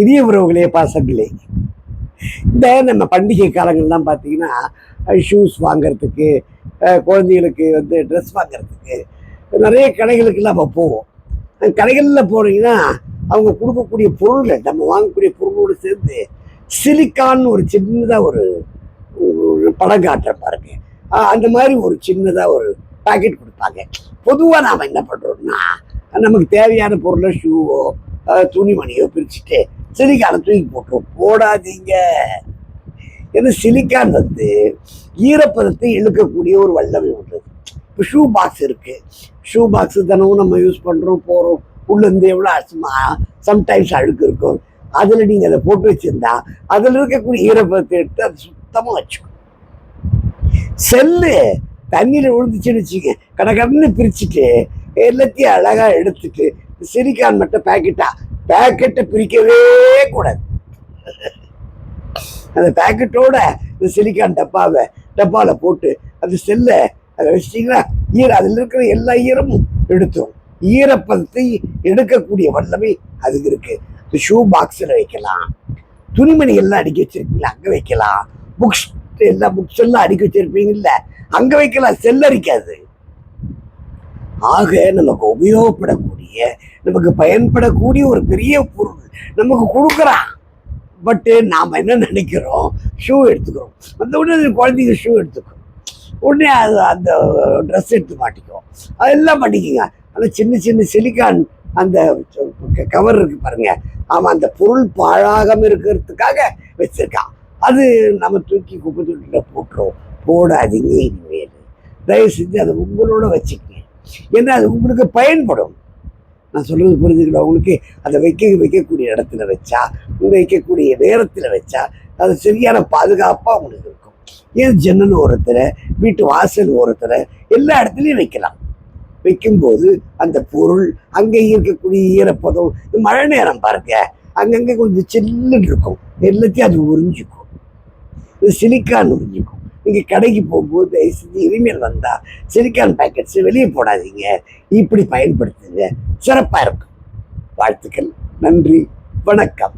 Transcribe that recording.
இனிய உறவுகளே பாசங்களே. இந்த நம்ம பண்டிகை காலங்கள்லாம் பார்த்தீங்கன்னா ஷூஸ் வாங்குறதுக்கு குழந்தைகளுக்கு வந்து ட்ரெஸ் வாங்குறதுக்கு நிறைய கடைகளுக்கெல்லாம் நம்ம போவோம். கடைகளில் போனீங்கன்னா அவங்க கொடுக்கக்கூடிய பொருள்கள் நம்ம வாங்கக்கூடிய பொருளோடு சேர்ந்து சிலிக்கான்னு ஒரு சின்னதாக ஒரு படம் காட்டுற பாருங்க. அந்த மாதிரி ஒரு சின்னதாக ஒரு பாக்கெட் கொடுப்பாங்க. பொதுவாக நாம் என்ன பண்ணுறோம்னா நமக்கு தேவையான பொருளை ஷூவோ துணிமணியோ பிரிச்சுட்டு சிலிக்கானை தூக்கி போட்டுரும். போடாதீங்க. ஏன்னா சிலிக்கான் வந்து ஈரப்பதத்தை இழுக்கக்கூடிய ஒரு வல்லமை உள்ளது இப்போ ஷூ பாக்ஸ் இருக்கு. ஷூ பாக்ஸ் தினமும் நம்ம யூஸ் பண்ணுறோம் போகிறோம் உள்ளேருந்து எவ்வளோ அசுமா சம்டைம்ஸ் அழுக்கு இருக்கும். அதில் நீங்கள் அதை போட்டு வச்சிருந்தா அதில் இருக்கக்கூடிய ஈரப்பதத்தை எடுத்து அதை சுத்தமாக வச்சுக்கணும் செல்லு தண்ணியில் விழுந்துச்சுன்னு வச்சுக்க கடற்கடன்னு பிரிச்சுட்டு எல்லாத்தையும் அழகாக எடுத்துட்டு சிலிக்கான் மட்டும் பேக்கெட்டா பேக்கெட்டை பிரிக்கவே கூடாது. அந்த பேக்கெட்டோட இந்த சிலிக்கான் டப்பாவை டப்பாவில் போட்டு அந்த செல்லை அதை வச்சிட்டிங்கன்னா ஈர அதில் இருக்கிற எல்லா ஈரமும் எடுத்துரும். ஈரப்பதத்தை எடுக்கக்கூடிய வல்லமை அதுக்கு இருக்கு. ஷூ பாக்ஸில் வைக்கலாம். துணிமணி எல்லாம் அடுக்கி வச்சிருக்கீங்களா அங்கே வைக்கலாம். புக்ஸ் எல்லா புக்ஸ் எல்லாம் அடுக்கி வச்சிருப்பீங்கல்ல? அங்கே வைக்கலாம். செல்லரிக்காது ஆக நமக்கு உபயோகப்படக்கூடிய நமக்கு பயன்படக்கூடிய ஒரு பெரிய பொருள் நமக்கு கொடுக்குறான். பட்டு நாம் என்ன நினைக்கிறோம்? ஷூ எடுத்துக்கிறோம். அந்த உடனே குழந்தைங்க ஷூ எடுத்துக்கிறோம் உடனே அது அந்த ட்ரெஸ் எடுத்து மாட்டிக்கும். அதெல்லாம் பண்ணிக்கோங்க ஆனால் சின்ன சின்ன சிலிக்கான் அந்த கவர் இருக்கு பாருங்க. அவன் அந்த பொருள் பாழாகாம இருக்கிறதுக்காக வச்சிருக்கான். அது நம்ம தூக்கி குப்பை தொட்டில போட்டுரும். போடாதீங்க இனிமேல். தயவு செஞ்சு அதை உங்களோட வச்சுக்க ஏன்னா அது உங்களுக்கு பயன்படும். நான் சொல்றது புரிஞ்சுக்கல உங்களுக்கு? அதை வைக்க வைக்கக்கூடிய இடத்துல வச்சா வைக்கக்கூடிய நேரத்தில் வச்சா அது சரியான பாதுகாப்பாக உங்களுக்கு இருக்கும். ஏன் ஜன்னல் ஓரத்தில் வீட்டு வாசல் ஓரத்தில் எல்லா இடத்துலையும் வைக்கலாம். வைக்கும்போது அந்த பொருள் அங்கே இருக்கக்கூடிய ஈரப்பதம் மழை நேரம் பாருங்க. அங்கங்கே கொஞ்சம் சில்லுன்னு இருக்கும். எல்லாத்தையும் அது உறிஞ்சிக்கும். இது சிலிக்கான் உறிஞ்சிக்கும். நீங்கள் கடைக்கு போகும்போது தயவு செஞ்சு இனிமேல் வந்தால் சிலிக்கான் பேக்கெட்ஸ் வெளியே போடாதீங்க. இப்படி பயன்படுத்துங்க. சிறப்பாக இருக்கும். வாழ்த்துக்கள். நன்றி. வணக்கம்.